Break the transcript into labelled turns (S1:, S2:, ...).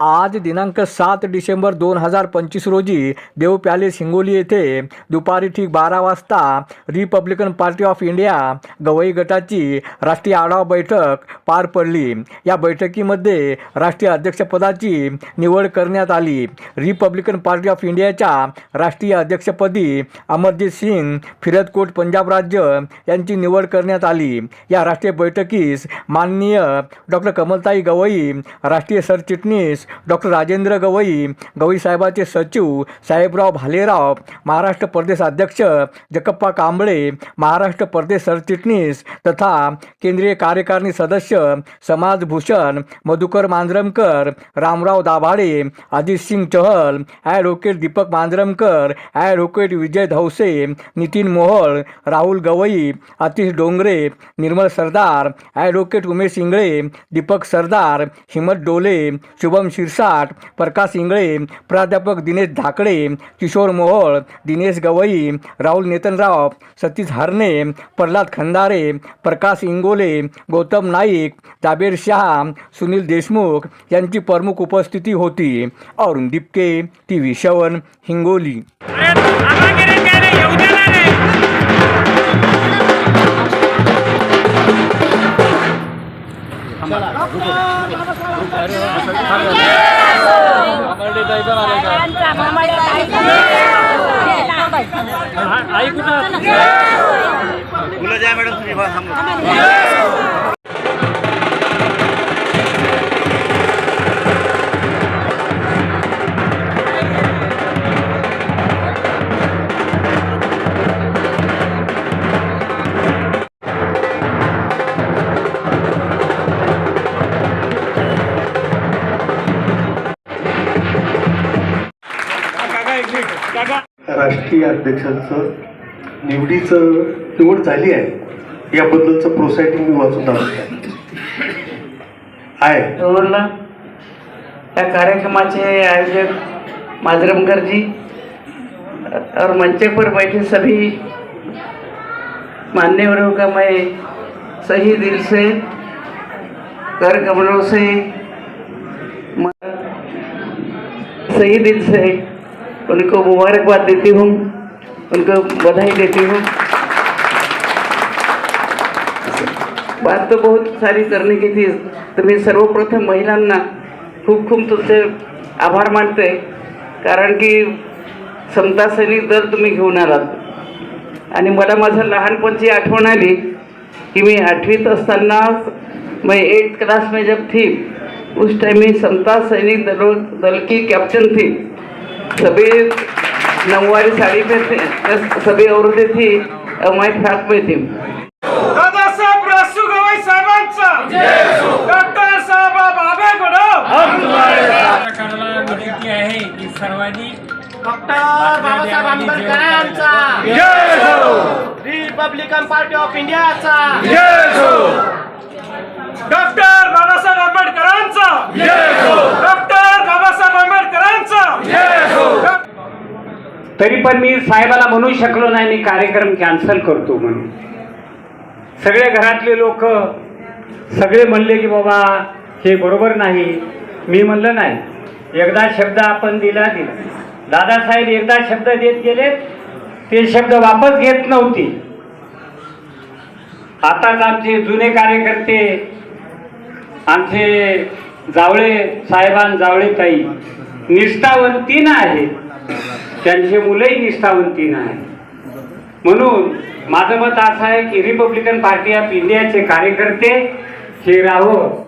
S1: आज दिनांक सात डिसेंबर दोन हजार पंचवीस रोजी देव पॅलेस हिंगोली येथे दुपारी ठीक बारा वाजता Republican party of India Gavai गटाची राष्ट्रीय आढावा बैठक पार पडली. या बैठकीमध्ये राष्ट्रीय अध्यक्षपदाची निवड करण्यात आली. रिपब्लिकन पार्टी ऑफ इंडियाच्या राष्ट्रीय अध्यक्षपदी अमरजीत सिंग फिरतकोट पंजाब राज्य यांची निवड करण्यात आली. या राष्ट्रीय बैठकीस माननीय डॉक्टर कमलताई गवई राष्ट्रीय सरचिटणीस डॉक्टर राजेंद्र गवई गवई साहेबाचे सचिव साहेबराव भालेराव महाराष्ट्र प्रदेश अध्यक्ष जगप्पा कांबळे महाराष्ट्र प्रदेश सरचिटणीस तथा केंद्रीय कार्यकारिणी सदस्य समाजभूषण Madhukar Manjaramkar Ramrao Dabhade Ajit Singh Chahal advocate Deepak Manjaramkar advocate Vijay Dhavse Nitin Mohol Rahul Gavai Atish Dongre Nirmal Sardar advocate Umesh Ingle Deepak Sardar Himat Dole Shubham Shirsat Prakash Ingle प्राध्यापक दिनेश धाकडे किशोर मोहोळ दिनेश गवई राहुल नेतनराव सतीश हरणे प्रल्हाद खंदारे प्रकाश इंगोले गौतम नाईक जाबेर शहा सुनील देशमुख यांची प्रमुख उपस्थिती होती. Arun Dipke T V शवन हिंगोली.
S2: आई कुठं
S3: मुलं जा मॅडम तुम्ही
S4: राष्ट्रीय अध्यक्षांचं निवडीचं निवड झाली आहे. याबद्दलचं प्रोसायटिंग मी वाचून आहे.
S5: या कार्यक्रमाचे आयोजक माजरमकर जी और मंच पर बैठे सभी मान्यवरों का मैं सही दिल से घर कमरों से सही दिल से उनको मुबारकबाद देती हूँ उनको बधाई देती हूँ। बात तो बहुत सारी करने की थी। तर मी सर्वप्रथम महिलांना खूप खूप तुमचे आभार मानते कारण की समता सैनिक दल तुम्ही घेऊन आलात. आणि मला माझं लहानपणची आठवण आली कि मैं आठवीत असताना मैं एट्थ क्लास में जब थी. उस टाइम में समता सैनिक दलों दल की कैप्टन थी. सभी नऊवारी साड़ी पे थे सभी औरतें थी और मैं फ्रॉक में थी
S2: दादासाहेब रासू गवई साहेबांचा. डॉक्टर साहेब बाबे गुडव काढायला विनंती आहे की सर्वांनी डॉक्टर बाबासाहेब आंबेडकरांचा. रिपब्लिकन पार्टी ऑफ इंडियाचा डॉक्टर बाबासाहेब आंबेडकरांचा डॉक्टर बाबासाहेब
S6: तरी पण मी साहेबाला म्हणू शकलो नाही मी कार्यक्रम कॅन्सल करतो म्हणून. सगळे घरातले लोक सगळे म्हणले की बाबा हे बरोबर नाही. मी म्हणलं नाही. एकदा शब्द आपण दिला दिला. दादासाहेब एकदा शब्द देत गेले ते शब्द वापस घेत नव्हती. आताच आमचे जुने कार्यकर्ते आमचे जावळे साहेबान जावळे ताई निष्ठावंतीन आहेत. त्यांचे मुलंही निष्ठावंती आहेत. म्हणून माझं मत असं आहे की रिपब्लिकन पार्टी ऑफ इंडियाचे कार्यकर्ते हे राहो.